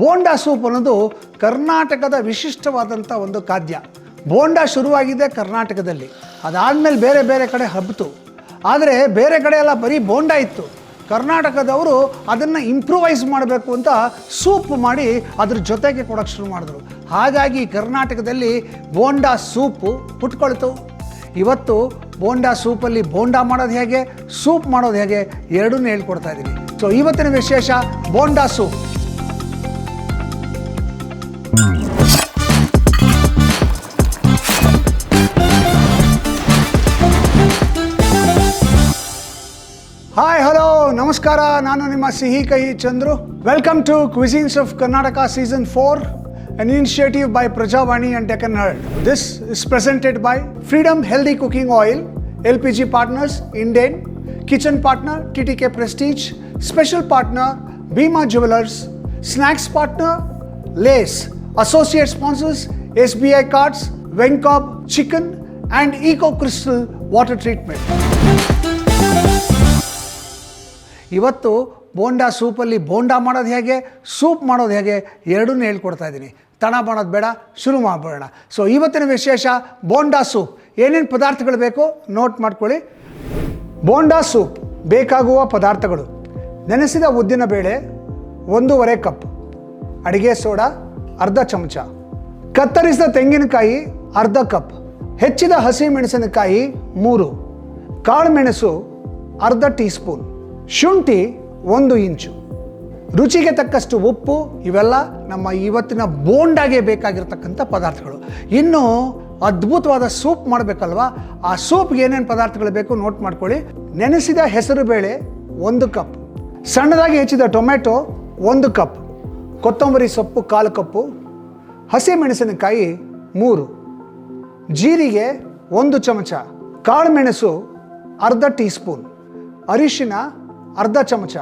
Bonda soup ಅನ್ನೋದು ಕರ್ನಾಟಕದ ವಿಶಿಷ್ಟವಾದಂಥ ಒಂದು ಖಾದ್ಯ. ಬೋಂಡಾ ಶುರುವಾಗಿದೆ ಕರ್ನಾಟಕದಲ್ಲಿ. ಅದಾದಮೇಲೆ ಬೇರೆ ಬೇರೆ ಕಡೆ ಹಬ್ಬಿತು ಆದರೆ ಬೇರೆ ಕಡೆ ಎಲ್ಲ ಬರೀ ಬೋಂಡಾ ಇತ್ತು. ಕರ್ನಾಟಕದವರು ಅದನ್ನು ಇಂಪ್ರೂವೈಸ್ ಮಾಡಬೇಕು ಅಂತ ಸೂಪ್ ಮಾಡಿ ಅದ್ರ ಜೊತೆಗೆ ಕೊಡೋಕೆ ಶುರು ಮಾಡಿದ್ರು. ಹಾಗಾಗಿ ಕರ್ನಾಟಕದಲ್ಲಿ ಬೋಂಡಾ ಸೂಪು ಹುಟ್ಕೊಳ್ತು. ಇವತ್ತು ಬೋಂಡಾ ಸೂಪಲ್ಲಿ ಬೋಂಡಾ ಮಾಡೋದು ಹೇಗೆ, ಸೂಪ್ ಮಾಡೋದು ಹೇಗೆ ಎರಡೂ ಹೇಳ್ಕೊಡ್ತಾ ಇದ್ದೀನಿ ಸೊ ಇವತ್ತಿನ ವಿಶೇಷ ಬೋಂಡಾ ಸೂಪ್. ನಮಸ್ಕಾರ ನಾನು ನಿಮ್ಮ Sihi Kahi Chandru welcome to cuisines of Karnataka season four an initiative by Prajavani and Deccan Herald. This is presented by Freedom Healthy Cooking Oil, LPG Partners, Indian, Kitchen Partner, TTK Prestige, Special Partner, Bima Jewelers, Snacks Partner, Lace, Associate Sponsors, SBI Cards, Vencob Chicken, and Eco Crystal Water Treatment. ಇವತ್ತು ಬೋಂಡಾ ಸೂಪಲ್ಲಿ ಬೋಂಡಾ ಮಾಡೋದು ಹೇಗೆ, soup ಮಾಡೋದು ಹೇಗೆ, ಎರಡನ್ನೂ ಹೇಳ್ಕೊಡ್ತಾ ಇದ್ದೀನಿ. ತಣ ಮಾಡೋದು ಬೇಡ, ಶುರು ಮಾಡಬೇಡ ಸೊ ಇವತ್ತಿನ ವಿಶೇಷ ಬೋಂಡಾ ಸೂಪ್. ಏನೇನು ಪದಾರ್ಥಗಳು ಬೇಕು? ನೋಟ್ ಮಾಡ್ಕೊಳ್ಳಿ. ಬೋಂಡಾ ಸೂಪ್ ಬೇಕಾಗುವ ಪದಾರ್ಥಗಳು. ನೆನೆಸಿದ ಉದ್ದಿನ ಬೇಳೆ, ಒಂದೂವರೆ ಕಪ್ ಅಡಿಗೆ ಸೋಡಾ, ಅರ್ಧ ಚಮಚ. ಕತ್ತರಿಸಿದ ತೆಂಗಿನಕಾಯಿ, ಅರ್ಧ ಕಪ್ ಹೆಚ್ಚಿದ ಹಸಿ ಮೆಣಸಿನಕಾಯಿ ಮೂರು ಕಾಳುಮೆಣಸು ಅರ್ಧ ಟೀ ಸ್ಪೂನ್ ಶುಂಠಿ ಒಂದು ಇಂಚು. ರುಚಿಗೆ ತಕ್ಕಷ್ಟು ಉಪ್ಪು, ಇವೆಲ್ಲ ನಮ್ಮ ಇವತ್ತಿನ ಬೋಂಡಾಗೆ ಬೇಕಾಗಿರ್ತಕ್ಕಂಥ ಪದಾರ್ಥಗಳು. ಇನ್ನು ಅದ್ಭುತವಾದ ಸೂಪ್ ಮಾಡಬೇಕಲ್ವಾ? ಆ ಸೂಪ್ಗೆ ಏನೇನು ಪದಾರ್ಥಗಳು ಬೇಕು ನೋಟ್ ಮಾಡ್ಕೊಳ್ಳಿ. ನೆನೆಸಿದ ಹೆಸರು ಬೇಳೆ, ಒಂದು ಕಪ್. ಸಣ್ಣದಾಗಿ ಹೆಚ್ಚಿದ ಟೊಮೆಟೊ ಒಂದು ಕಪ್. ಕೊತ್ತಂಬರಿ ಸೊಪ್ಪು, ಕಾಲು ಕಪ್ಪು. ಹಸಿ ಮೆಣಸಿನಕಾಯಿ ಮೂರು. ಜೀರಿಗೆ, ಒಂದು ಚಮಚ. ಕಾಳುಮೆಣಸು ಅರ್ಧ ಟೀ ಸ್ಪೂನ್ ಅರಿಶಿನ ಅರ್ಧ ಚಮಚ,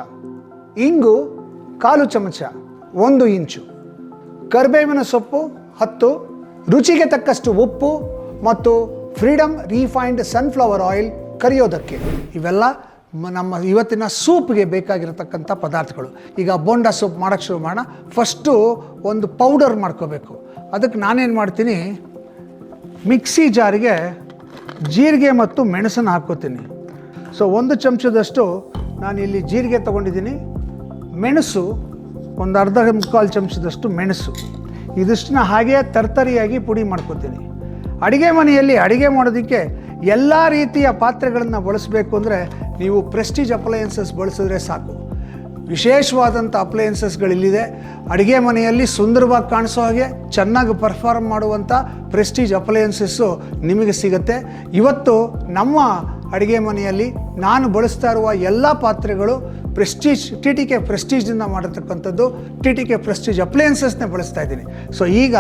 ಇಂಗು ಕಾಲು ಚಮಚ, ಒಂದು ಇಂಚು. ಕರಿಬೇವಿನ ಸೊಪ್ಪು ಹತ್ತು, ರುಚಿಗೆ ತಕ್ಕಷ್ಟು ಉಪ್ಪು ಮತ್ತು ಫ್ರೀಡಮ್ ರೀಫೈನ್ಡ್ ಸನ್ಫ್ಲವರ್ ಆಯಿಲ್ ಕರಿಯೋದಕ್ಕೆ. ಇವೆಲ್ಲ ನಮ್ಮ ಇವತ್ತಿನ ಸೂಪ್ಗೆ ಬೇಕಾಗಿರತಕ್ಕಂಥ ಪದಾರ್ಥಗಳು. ಈಗ ಬೋಂಡ ಸೂಪ್ ಮಾಡೋಕ್ಕೆ ಶುರು ಮಾಡೋಣ. ಫಸ್ಟು ಒಂದು ಪೌಡರ್ ಮಾಡ್ಕೋಬೇಕು. ಅದಕ್ಕೆ ನಾನೇನು ಮಾಡ್ತೀನಿ? ಮಿಕ್ಸಿ ಜಾರಿಗೆ ಜೀರಿಗೆ ಮತ್ತು ಮೆಣಸನ್ನು ಹಾಕ್ಕೋತೀನಿ. ಸೊ, ಒಂದು ಚಮಚದಷ್ಟು ನಾನು ಇಲ್ಲಿ ಜೀರಿಗೆ ತೊಗೊಂಡಿದ್ದೀನಿ. ಮೆಣಸು, ಒಂದು ಅರ್ಧ ಮುಕ್ಕಾಲು ಚಮಚದಷ್ಟು ಮೆಣಸು. ಇದಿಷ್ಟನ್ನ ಹಾಗೆ ತರ್ತರಿಯಾಗಿ ಪುಡಿ ಮಾಡ್ಕೋತೀನಿ. ಅಡುಗೆ ಮನೆಯಲ್ಲಿ ಅಡುಗೆ ಮಾಡೋದಕ್ಕೆ ಎಲ್ಲ ರೀತಿಯ ಪಾತ್ರೆಗಳನ್ನು ಬಳಸಬೇಕು ಅಂದರೆ ನೀವು ಪ್ರೆಸ್ಟೀಜ್ ಅಪ್ಲಯನ್ಸಸ್ ಬಳಸಿದ್ರೆ ಸಾಕು. ವಿಶೇಷವಾದಂಥ ಅಪ್ಲಯನ್ಸಸ್ಗಳಿಲ್ಲಿದೆ. ಅಡುಗೆ ಮನೆಯಲ್ಲಿ ಸುಂದರವಾಗಿ ಕಾಣಿಸೋ ಹಾಗೆ ಚೆನ್ನಾಗಿ ಪರ್ಫಾರ್ಮ್ ಮಾಡುವಂಥ ಪ್ರೆಸ್ಟೀಜ್ ಅಪ್ಲಯನ್ಸಸ್ಸು ನಿಮಗೆ ಸಿಗುತ್ತೆ. ಇವತ್ತು ನಮ್ಮ ಅಡುಗೆ ಮನೆಯಲ್ಲಿ ನಾನು ಬಳಸ್ತಾ ಇರುವ ಎಲ್ಲ ಪಾತ್ರೆಗಳು ಪ್ರೆಸ್ಟೀಜ್ ಟಿ ಟಿ ಕೆ ಪ್ರೆಸ್ಟೀಜಿಂದ ಮಾಡಿರ್ತಕ್ಕಂಥದ್ದು. ಟಿ ಟಿ ಕೆ ಪ್ರೆಸ್ಟೀಜ್ ಅಪ್ಲಯನ್ಸಸ್ನೇ ಬಳಸ್ತಾ ಇದ್ದೀನಿ. ಸೊ ಈಗ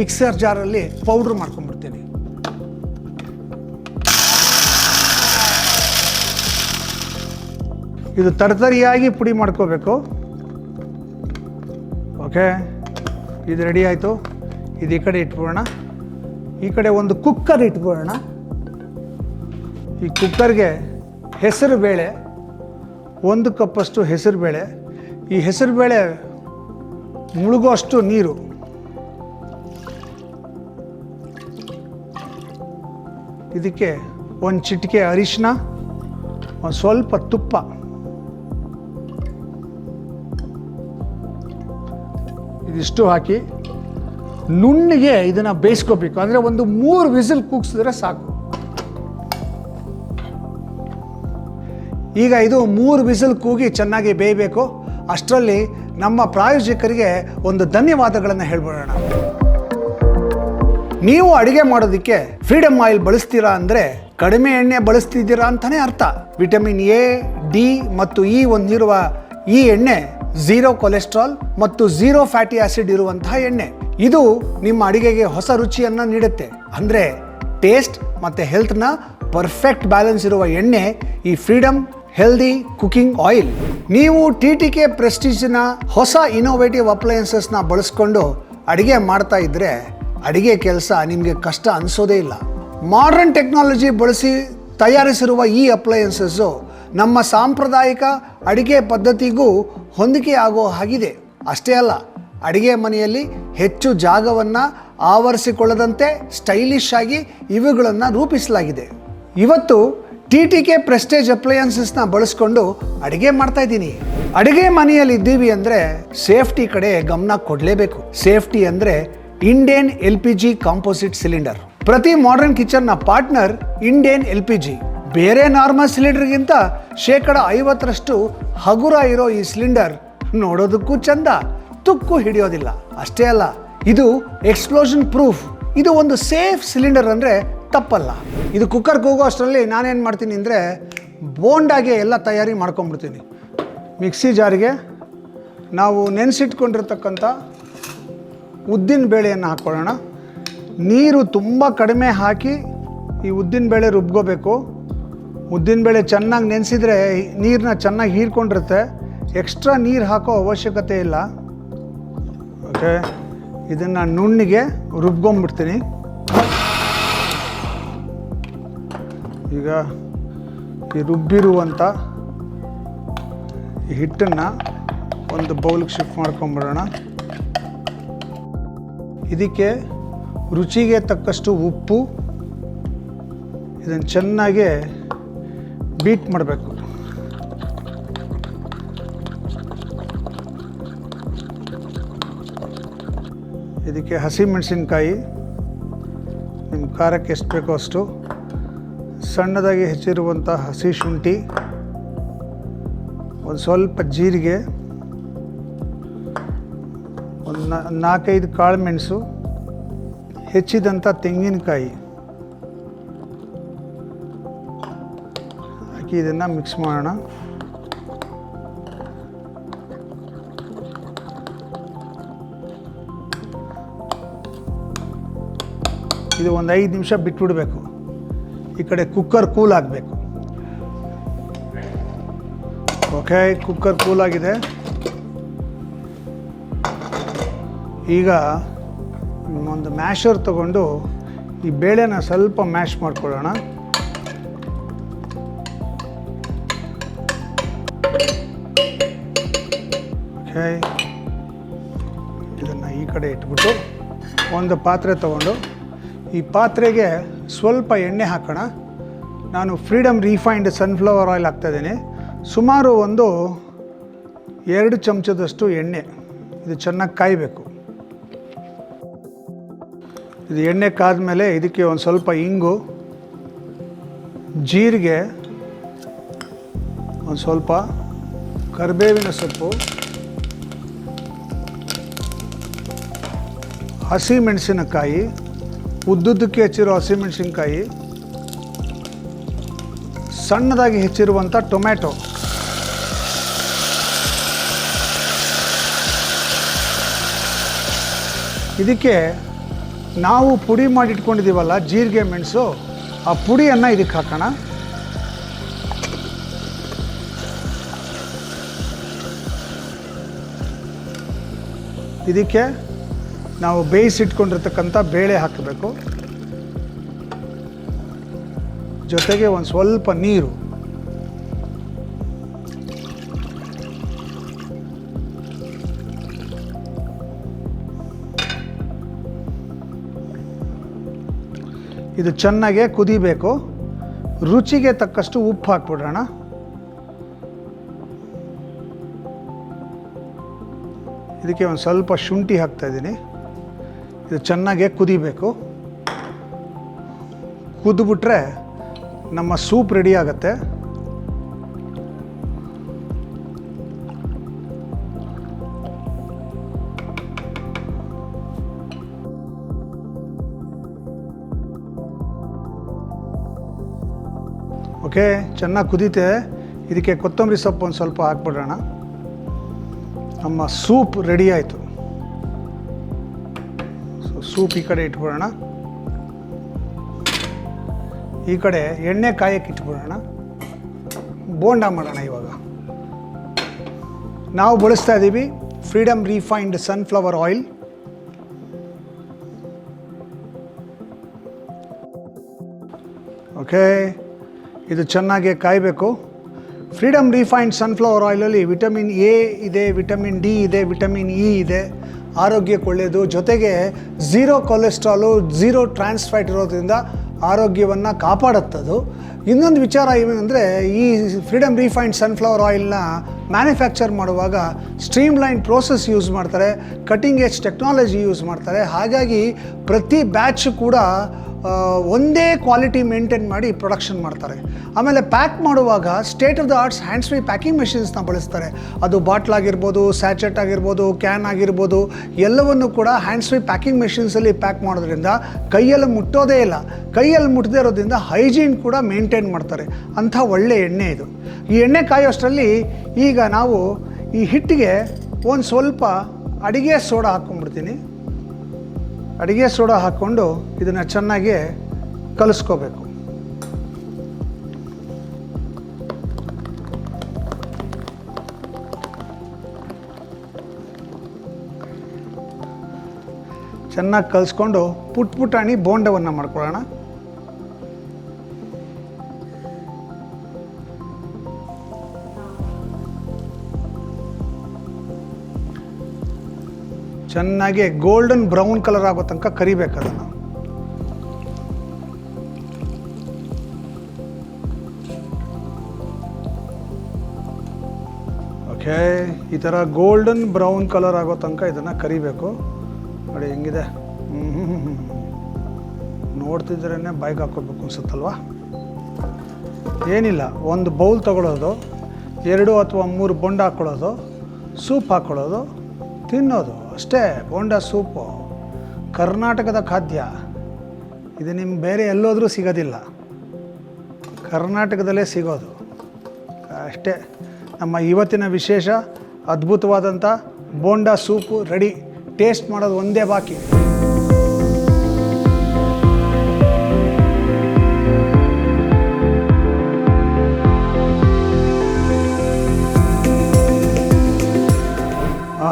ಮಿಕ್ಸರ್ ಜಾರಲ್ಲಿ ಪೌಡ್ರ್ ಮಾಡ್ಕೊಂಡ್ಬಿಡ್ತೀನಿ. ಇದು ತರತರಿಯಾಗಿ ಪುಡಿ ಮಾಡ್ಕೋಬೇಕು. ಓಕೆ ಇದು ರೆಡಿ ಆಯಿತು. ಇದು ಈ ಕಡೆ ಇಟ್ಬಿಡೋಣ ಈ ಕಡೆ ಒಂದು ಕುಕ್ಕರ್ ಇಟ್ಬಿಡೋಣ ಈ ಕುಕ್ಕರ್ಗೆ ಹೆಸರು ಬೇಳೆ, ಒಂದು ಕಪ್ಪಷ್ಟು ಹೆಸರು ಬೇಳೆ. ಈ ಹೆಸರು ಬೇಳೆ ಮುಳುಗುವಷ್ಟು ನೀರು. ಇದಕ್ಕೆ ಒಂದು ಚಿಟಿಕೆ ಅರಿಶಿನ ಒಂದು ಸ್ವಲ್ಪ ತುಪ್ಪ. ಇದಿಷ್ಟು ಹಾಕಿ ನುಣ್ಣಿಗೆ ಇದನ್ನು ಬೇಯಿಸ್ಕೋಬೇಕು. ಅಂದರೆ ಒಂದು ಮೂರು ವಿಸಿಲ್ ಕೂಗಿಸಿದ್ರೆ ಸಾಕು. ಈಗ ಇದು ಮೂರು ಬಿಸಿಲು ಕೂಗಿ ಚೆನ್ನಾಗಿ ಬೇಯಬೇಕು. ಅಷ್ಟರಲ್ಲಿ ನಮ್ಮ ಪ್ರಾಯೋಜಕರಿಗೆ ಒಂದು ಧನ್ಯವಾದಗಳನ್ನು ಹೇಳ್ಬಿಡೋಣ. ನೀವು ಅಡುಗೆ ಮಾಡೋದಕ್ಕೆ ಫ್ರೀಡಮ್ ಆಯಿಲ್ ಬಳಸ್ತೀರಾ ಅಂದರೆ ಕಡಿಮೆ ಎಣ್ಣೆ ಬಳಸ್ತಿದ್ದೀರಾ ಅಂತಲೇ ಅರ್ಥ. ವಿಟಮಿನ್ ಎ, ಡಿ ಮತ್ತು ಇ ಹೊಂದಿರುವ ಈ ಎಣ್ಣೆ ಝೀರೋ ಕೊಲೆಸ್ಟ್ರಾಲ್ ಮತ್ತು ಝೀರೋ ಫ್ಯಾಟಿ ಆಸಿಡ್ ಇರುವಂತಹ ಎಣ್ಣೆ. ಇದು ನಿಮ್ಮ ಅಡುಗೆಗೆ ಹೊಸ ರುಚಿಯನ್ನು ನೀಡುತ್ತೆ. ಅಂದರೆ ಟೇಸ್ಟ್ ಮತ್ತು ಹೆಲ್ತ್ನ ಪರ್ಫೆಕ್ಟ್ ಬ್ಯಾಲೆನ್ಸ್ ಇರುವ ಎಣ್ಣೆ ಈ ಫ್ರೀಡಮ್ ಹೆಲ್ದಿ ಕುಕಿಂಗ್ ಆಯಿಲ್ ನೀವು ಟಿ ಟಿ ಕೆ ಪ್ರೆಸ್ಟೀಜ್ನ ಹೊಸ ಇನೋವೇಟಿವ್ ಅಪ್ಲಯನ್ಸಸ್ನ ಬಳಸ್ಕೊಂಡು ಅಡುಗೆ ಮಾಡ್ತಾ ಇದ್ದರೆ ಅಡುಗೆ ಕೆಲಸ ನಿಮಗೆ ಕಷ್ಟ ಅನಿಸೋದೇ ಇಲ್ಲ. ಮಾಡ್ರನ್ ಟೆಕ್ನಾಲಜಿ ಬಳಸಿ ತಯಾರಿಸಿರುವ ಈ ಅಪ್ಲಯನ್ಸಸ್ಸು ನಮ್ಮ ಸಾಂಪ್ರದಾಯಿಕ ಅಡುಗೆ ಪದ್ಧತಿಗೂ ಹೊಂದಿಕೆ ಆಗೋ ಹಾಗಿದೆ. ಅಷ್ಟೇ ಅಲ್ಲ, ಅಡುಗೆ ಮನೆಯಲ್ಲಿ ಹೆಚ್ಚು ಜಾಗವನ್ನು ಆವರಿಸಿಕೊಳ್ಳದಂತೆ ಸ್ಟೈಲಿಶ್ ಆಗಿ ಇವುಗಳನ್ನು ರೂಪಿಸಲಾಗಿದೆ. ಇವತ್ತು ಟಿ ಟಿ ಕೆ ಪ್ರೆಸ್ಟೇಜ್ ಅಪ್ಲಯನ್ಸಸ್ನ ಬಳಸ್ಕೊಂಡು ಅಡುಗೆ ಮಾಡ್ತಾ ಇದ್ದೀನಿ. ಅಡುಗೆ ಮನೆಯಲ್ಲಿ ಇದ್ದೀವಿ ಅಂದರೆ ಸೇಫ್ಟಿ ಕಡೆ ಗಮನ ಕೊಡಲೇಬೇಕು. ಸೇಫ್ಟಿ ಅಂದರೆ Indian L P G composite cylinder ಪ್ರತಿ modern ಕಿಚನ್ನ partner Indian L P G ಬೇರೆ ನಾರ್ಮಲ್ ಸಿಲಿಂಡರ್ಗಿಂತ ಶೇಕಡ ಐವತ್ತರಷ್ಟು ಹಗುರ ಇರೋ ಈ ಸಿಲಿಂಡರ್ ನೋಡೋದಕ್ಕೂ ಚಂದ, ತುಕ್ಕು ಹಿಡಿಯೋದಿಲ್ಲ. ಅಷ್ಟೇ ಅಲ್ಲ, ಇದು ಎಕ್ಸ್ಪ್ಲೋಷನ್ ಪ್ರೂಫ್ ಇದು ಒಂದು ಸೇಫ್ ಸಿಲಿಂಡರ್ ಅಂದರೆ ತಪ್ಪಲ್ಲ. ಇದು ಕುಕ್ಕರ್ ಹೋಗೋ ಅಷ್ಟರಲ್ಲಿ ನಾನೇನು ಮಾಡ್ತೀನಿ ಅಂದರೆ ಬೋಂಡಾಗೆ ಎಲ್ಲ ತಯಾರಿ ಮಾಡ್ಕೊಂಬಿಡ್ತೀನಿ ಮಿಕ್ಸಿ ಜಾರಿಗೆ ನಾವು ನೆನೆಸಿಟ್ಕೊಂಡಿರ್ತಕ್ಕಂಥ ಉದ್ದಿನ ಬೇಳೆಯನ್ನು ಹಾಕ್ಕೊಳ್ಳೋಣ. ನೀರು ತುಂಬ ಕಡಿಮೆ ಹಾಕಿ ಈ ಉದ್ದಿನ ಬೇಳೆ ರುಬ್ಕೋಬೇಕು. ಉದ್ದಿನ ಬೇಳೆ ಚೆನ್ನಾಗಿ ನೆನೆಸಿದ್ರೆ ನೀರನ್ನ ಚೆನ್ನಾಗಿ ಹೀರ್ಕೊಂಡಿರುತ್ತೆ. ಎಕ್ಸ್ಟ್ರಾ ನೀರು ಹಾಕೋ ಅವಶ್ಯಕತೆ ಇಲ್ಲ. ಓಕೆ ಇದನ್ನು ನುಣ್ಣಿಗೆ ರುಬ್ಕೊಂಬಿಡ್ತೀನಿ ಈಗ ಈ ರುಬ್ಬಿರುವಂಥ ಹಿಟ್ಟನ್ನು ಒಂದು ಬೌಲ್ಗೆ ಶಿಫ್ಟ್ ಮಾಡ್ಕೊಂಬಿಡೋಣ. ಇದಕ್ಕೆ ರುಚಿಗೆ ತಕ್ಕಷ್ಟು ಉಪ್ಪು, ಇದನ್ನು ಚೆನ್ನಾಗಿ ಬೀಟ್ ಮಾಡಬೇಕು. ಇದಕ್ಕೆ ಹಸಿಮೆಣಸಿನ್ಕಾಯಿ ನಿಮ್ಮ ಖಾರಕ್ಕೆ ಎಷ್ಟು ಬೇಕೋ ಅಷ್ಟು. ಸಣ್ಣದಾಗಿ ಹೆಚ್ಚಿರುವಂಥ ಹಸಿ ಶುಂಠಿ, ಒಂದು ಸ್ವಲ್ಪ ಜೀರಿಗೆ, ಒಂದು ನಾಲ್ಕೈದು ಕಾಳು ಮೆಣಸು ಹೆಚ್ಚಿದಂಥ ತೆಂಗಿನಕಾಯಿ. ಹಾಕಿ ಇದನ್ನು ಮಿಕ್ಸ್ ಮಾಡೋಣ. ಇದು ಒಂದು ಐದು ನಿಮಿಷ ಬಿಟ್ಬಿಡಬೇಕು. ಈ ಕಡೆ ಕುಕ್ಕರ್ ಕೂಲ್ ಆಗಬೇಕು. ಓಕೆ ಕುಕ್ಕರ್ ಕೂಲ್ ಆಗಿದೆ. ಈಗ ಒಂದು ಮ್ಯಾಶರ್ ತಗೊಂಡು ಈ ಬೇಳೆನ ಸ್ವಲ್ಪ ಮ್ಯಾಶ್ ಮಾಡ್ಕೊಳ್ಳೋಣ. ಓಕೆ ಇದನ್ನು ಈ ಕಡೆ ಇಟ್ಬಿಟ್ಟು ಒಂದು ಪಾತ್ರೆ ತಗೊಂಡು ಈ ಪಾತ್ರೆಗೆ ಸ್ವಲ್ಪ ಎಣ್ಣೆ ಹಾಕೋಣ. ನಾನು ಫ್ರೀಡಮ್ ರೀಫೈನ್ಡ್ ಸನ್ಫ್ಲವರ್ ಆಯಿಲ್ ಹಾಕ್ತಾಯಿದ್ದೀನಿ ಸುಮಾರು ಒಂದು ಎರಡು ಚಮಚದಷ್ಟು ಎಣ್ಣೆ. ಇದು ಚೆನ್ನಾಗಿ ಕಾಯಬೇಕು. ಇದು ಎಣ್ಣೆ ಕಾದ್ಮೇಲೆ ಇದಕ್ಕೆ ಒಂದು ಸ್ವಲ್ಪ ಇಂಗು, ಜೀರಿಗೆ, ಒಂದು ಸ್ವಲ್ಪ ಕರಿಬೇವಿನ ಸೊಪ್ಪು ಹಸಿ ಮೆಣಸಿನಕಾಯಿ ಉದ್ದುದ್ದಕ್ಕೆ ಹೆಚ್ಚಿರೋ ಹಸಿಮೆಣಸಿನ್ಕಾಯಿ ಸಣ್ಣದಾಗಿ ಹೆಚ್ಚಿರುವಂಥ ಟೊಮ್ಯಾಟೊ. ಇದಕ್ಕೆ ನಾವು ಪುಡಿ ಮಾಡಿ ಇಟ್ಕೊಂಡಿದ್ದೀವಲ್ಲ ಜೀರಿಗೆ ಮೆಣಸು, ಆ ಪುಡಿಯನ್ನು ಇದಕ್ಕೆ ಹಾಕೋಣ. ಇದಕ್ಕೆ ನಾವು ಬೇಯಿಸಿಟ್ಕೊಂಡಿರ್ತಕ್ಕಂಥ ಬೇಳೆ ಹಾಕಬೇಕು. ಜೊತೆಗೆ ಒಂದು ಸ್ವಲ್ಪ ನೀರು. ಇದು ಚೆನ್ನಾಗೆ ಕುದಿಬೇಕು. ರುಚಿಗೆ ತಕ್ಕಷ್ಟು ಉಪ್ಪು ಹಾಕ್ಬಿಡೋಣ. ಇದಕ್ಕೆ ಒಂದು ಸ್ವಲ್ಪ ಶುಂಠಿ ಹಾಕ್ತಾ ಇದ್ದೀನಿ. ಇದು ಚೆನ್ನಾಗೆ ಕುದಿಬೇಕು. ಕುದ್ಬಿಟ್ರೆ ನಮ್ಮ ಸೂಪ್ ರೆಡಿ ಆಗುತ್ತೆ. ಓಕೆ, ಚೆನ್ನಾಗಿ ಕುದೀತೆ. ಇದಕ್ಕೆ ಕೊತ್ತಂಬರಿ ಸೊಪ್ಪು ಒಂದು ಸ್ವಲ್ಪ ಹಾಕ್ಬಿಡೋಣ. ನಮ್ಮ ಸೂಪ್ ರೆಡಿ ಆಯಿತು. ಸೂಪ್ ಈ ಕಡೆ ಇಟ್ಕೊಳ್ಳೋಣ ಈ ಕಡೆ ಎಣ್ಣೆ ಕಾಯಕ್ಕೆ ಇಟ್ಬಿಡೋಣ. ಬೋಂಡ ಮಾಡೋಣ ಇವಾಗ. ನಾವು ಬಳಸ್ತಾ ಇದ್ದೀವಿ freedom refined sunflower oil okay ಇದು ಚೆನ್ನಾಗಿ ಕಾಯಬೇಕು. ಫ್ರೀಡಮ್ ರಿಫೈನ್ಡ್ ಸನ್ಫ್ಲವರ್ ಆಯಿಲಲ್ಲಿ ವಿಟಮಿನ್ ಎ ಇದೆ ವಿಟಮಿನ್ ಡಿ ಇದೆ ವಿಟಮಿನ್ ಇ ಇದೆ. ಆರೋಗ್ಯಕ್ಕೆ ಒಳ್ಳೆಯದು ಜೊತೆಗೆ zero cholesterol, zero trans fat ಇರೋದ್ರಿಂದ ಆರೋಗ್ಯವನ್ನು ಕಾಪಾಡುತ್ತದು. ಇನ್ನೊಂದು ವಿಚಾರ ಏನಂದರೆ, ಈ ಫ್ರೀಡಮ್ ರಿಫೈನ್ಡ್ ಸನ್ಫ್ಲವರ್ ಆಯಿಲ್ನ ಮ್ಯಾನುಫ್ಯಾಕ್ಚರ್ ಮಾಡುವಾಗ ಸ್ಟ್ರೀಮ್ ಲೈನ್ ಪ್ರೋಸೆಸ್ ಯೂಸ್ ಮಾಡ್ತಾರೆ ಕಟಿಂಗ್ ಏಜ್ ಟೆಕ್ನಾಲಜಿ ಯೂಸ್ ಮಾಡ್ತಾರೆ. ಹಾಗಾಗಿ ಪ್ರತಿ ಬ್ಯಾಚ್ ಕೂಡ ಒಂದೇ ಕ್ವಾಲಿಟಿ ಮೇಂಟೈನ್ ಮಾಡಿ ಪ್ರೊಡಕ್ಷನ್ ಮಾಡ್ತಾರೆ. ಆಮೇಲೆ ಪ್ಯಾಕ್ ಮಾಡುವಾಗ state of the arts hands free packing ಮೆಷಿನ್ಸ್ನ ಬಳಸ್ತಾರೆ. ಅದು ಬಾಟ್ಲ್ ಆಗಿರ್ಬೋದು ಸ್ಯಾಚೆಟ್ ಆಗಿರ್ಬೋದು ಕ್ಯಾನ್ ಆಗಿರ್ಬೋದು, ಎಲ್ಲವನ್ನು ಕೂಡ ಹ್ಯಾಂಡ್ಸ್ ಫ್ರೀ ಪ್ಯಾಕಿಂಗ್ ಮೆಷಿನ್ಸಲ್ಲಿ ಪ್ಯಾಕ್ ಮಾಡೋದ್ರಿಂದ ಕೈಯಲ್ಲಿ ಮುಟ್ಟೋದೇ ಇಲ್ಲ. ಕೈಯಲ್ಲಿ ಮುಟ್ಟದೇ ಇರೋದ್ರಿಂದ ಹೈಜೀನ್ ಕೂಡ ಮೇಂಟೈನ್ ಮಾಡ್ತಾರೆ. ಅಂಥ ಒಳ್ಳೆ ಎಣ್ಣೆ ಇದು. ಈ ಎಣ್ಣೆ ಕಾಯೋಷ್ಟರಲ್ಲಿ ಈಗ ನಾವು ಈ ಹಿಟ್ಟಿಗೆ ಒಂದು ಸ್ವಲ್ಪ ಅಡಿಗೆ ಸೋಡಾ ಹಾಕ್ಕೊಂಡ್ಬಿಡ್ತೀನಿ ಅಡಿಗೆ ಸೋಡಾ ಹಾಕ್ಕೊಂಡು ಇದನ್ನು ಚೆನ್ನಾಗಿ ಕಲಿಸ್ಕೋಬೇಕು. ಚೆನ್ನಾಗಿ ಕಲಿಸ್ಕೊಂಡು ಪುಟ್ ಪುಟಾಣಿ ಬೋಂಡವನ್ನು ಮಾಡ್ಕೊಳ್ಳೋಣ. ಚೆನ್ನಾಗಿ ಗೋಲ್ಡನ್ ಬ್ರೌನ್ ಕಲರ್ ಆಗೋ ತನಕ ಕರಿಬೇಕು ಅದನ್ನು. ಓಕೆ ಈ ಥರ ಗೋಲ್ಡನ್ ಬ್ರೌನ್ ಕಲರ್ ಆಗೋ ತನಕ ಇದನ್ನು ಕರಿಬೇಕು. ನೋಡಿ ಹೆಂಗಿದೆ. ನೋಡ್ತಿದ್ರೇ ಬೈಕ್ ಹಾಕೋಬೇಕು ಅನ್ಸುತ್ತಲ್ವಾ? ಏನಿಲ್ಲ, ಒಂದು ಬೌಲ್ ತಗೊಳ್ಳೋದು ಎರಡು ಅಥವಾ ಮೂರು ಬೊಂಡ ಹಾಕ್ಕೊಳ್ಳೋದು ಸೂಪ್ ಹಾಕ್ಕೊಳ್ಳೋದು, ತಿನ್ನೋದು. ಅಷ್ಟೇ, ಬೋಂಡ ಸೂಪು. ಕರ್ನಾಟಕದ ಖಾದ್ಯ. ಇದು ನಿಮ್ಗೆ ಬೇರೆ ಎಲ್ಲೋದರೂ ಸಿಗೋದಿಲ್ಲ. ಕರ್ನಾಟಕದಲ್ಲೇ ಸಿಗೋದು. ಅಷ್ಟೇ, ನಮ್ಮ ಇವತ್ತಿನ ವಿಶೇಷ, ಅದ್ಭುತವಾದಂಥ ಬೋಂಡ ಸೂಪು ರೆಡಿ. ಟೇಸ್ಟ್ ಮಾಡೋದು ಒಂದೇ ಬಾಕಿ.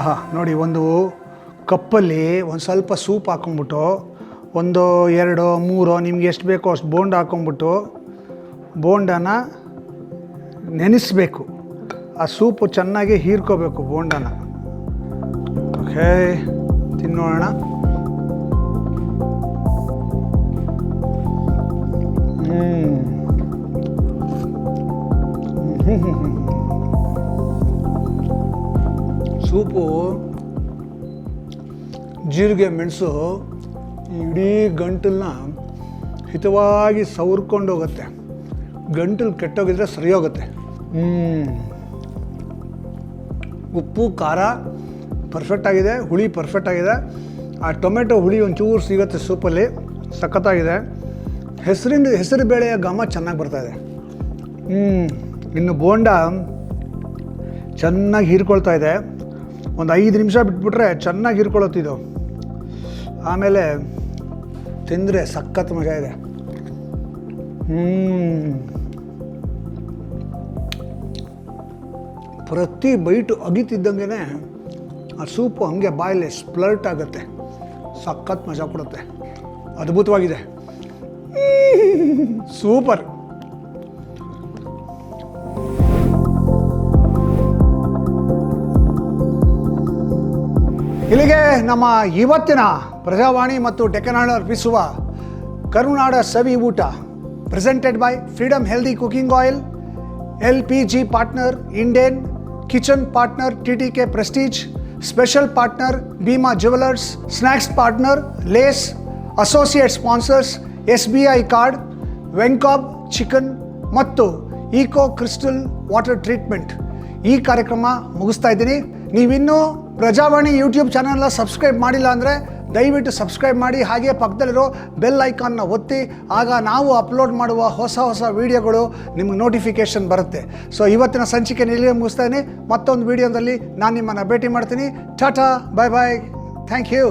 ಆಹಾ, ನೋಡಿ, ಒಂದು ಕಪ್ಪಲ್ಲಿ ಒಂದು ಸ್ವಲ್ಪ ಸೂಪ್ ಹಾಕೊಂಬಿಟ್ಟು ಒಂದು ಎರಡು, ಮೂರು, ನಿಮ್ಗೆ ಎಷ್ಟು ಬೇಕೋ ಅಷ್ಟು ಬೋಂಡ ಹಾಕೊಂಬಿಟ್ಟು ಬೋಂಡನ ನೆನೆಸ್ಬೇಕು. ಆ ಸೂಪು ಚೆನ್ನಾಗಿ ಹೀರ್ಕೋಬೇಕು ಬೋಂಡನ. ಓಕೆ, ತಿನ್ನೋಣ. ಸೂಪು, ಜೀರಿಗೆ, ಮೆಣಸು ಇಡೀ ಗಂಟಲನ್ನ ಹಿತವಾಗಿ ಸವರ್ಕೊಂಡು ಹೋಗುತ್ತೆ. ಗಂಟಲು ಕೆಟ್ಟೋಗಿದ್ರೆ ಸರಿ ಹೋಗುತ್ತೆ. ಉಪ್ಪು, ಖಾರ ಪರ್ಫೆಕ್ಟ್ ಆಗಿದೆ, ಹುಳಿ ಪರ್ಫೆಕ್ಟ್ ಆಗಿದೆ. ಆ ಟೊಮೆಟೊ ಹುಳಿ ಒಂಚೂರು ಸಿಗುತ್ತೆ ಸೂಪಲ್ಲಿ, ಸಖತ್ತಾಗಿದೆ. ಹೆಸರಿಂದ, ಹೆಸರು ಬೇಳೆಯ ಘಮ ಚೆನ್ನಾಗಿ ಬರ್ತಾಯಿದೆ ಹ್ಞೂ ಇನ್ನು ಬೋಂಡ ಚೆನ್ನಾಗಿ ಹೀರ್ಕೊಳ್ತಾ ಇದೆ. ಒಂದು ಐದು ನಿಮಿಷ ಬಿಟ್ಬಿಟ್ರೆ ಚೆನ್ನಾಗಿ ಹೀರ್ಕೊಳ್ಳುತ್ತಿದ್ದು ಆಮೇಲೆ ತಿಂದರೆ ಸಖತ್ ಮಜಾ ಇದೆ. ಪ್ರತಿ ಬೈಟು ಅಗಿತಿದ್ದಂಗೆ ಆ ಸೂಪು ಹಂಗೆ ಬಾಯಲ್ಲಿ ಸ್ಪ್ಲರ್ಟ್ ಆಗುತ್ತೆ. ಸಖತ್ ಮಜಾ ಕೊಡುತ್ತೆ. ಅದ್ಭುತವಾಗಿದೆ. ಸೂಪರ್. ಇಲ್ಲಿಗೆ ನಮ್ಮ ಇವತ್ತಿನ ಪ್ರಜಾವಾಣಿ ಮತ್ತು ಟೆಕನಾಡ ಅರ್ಪಿಸುವ ಕರುನಾಡ ಸವಿ ಊಟ presented by freedom healthy cooking oil L P G partner Indane kitchen partner T T K Prestige special partner Bhima jewellers snacks partner Lay's associate sponsors S B I card Venkob chicken ಮತ್ತು eco crystal water treatment ಈ ಕಾರ್ಯಕ್ರಮ ಮುಗಿಸ್ತಾ ಇದ್ದೀನಿ. ನೀವಿನ್ನೂ Prajavani YouTube ಚಾನಲ್ನ subscribe ಮಾಡಿಲ್ಲ ಅಂದರೆ ದಯವಿಟ್ಟು ಸಬ್ಸ್ಕ್ರೈಬ್ ಮಾಡಿ ಹಾಗೆ ಪಕ್ಕದಲ್ಲಿರೋ ಬೆಲ್ ಐಕಾನ್ನ ಒತ್ತಿ, ಆಗ ನಾವು ಅಪ್ಲೋಡ್ ಮಾಡುವ ಹೊಸ ಹೊಸ ವೀಡಿಯೋಗಳು ನಿಮಗೆ ನೋಟಿಫಿಕೇಷನ್ ಬರುತ್ತೆ. ಸೊ ಇವತ್ತಿನ ಸಂಚಿಕೆ ಇಲ್ಲಿಗೆ ಮುಗಿಸ್ತಾ ಇದ್ದೀನಿ ಮತ್ತೊಂದು ವೀಡಿಯೋದಲ್ಲಿ ನಾನು ನಿಮ್ಮನ್ನು ಭೇಟಿ ಮಾಡ್ತೀನಿ. Tata bye bye thank you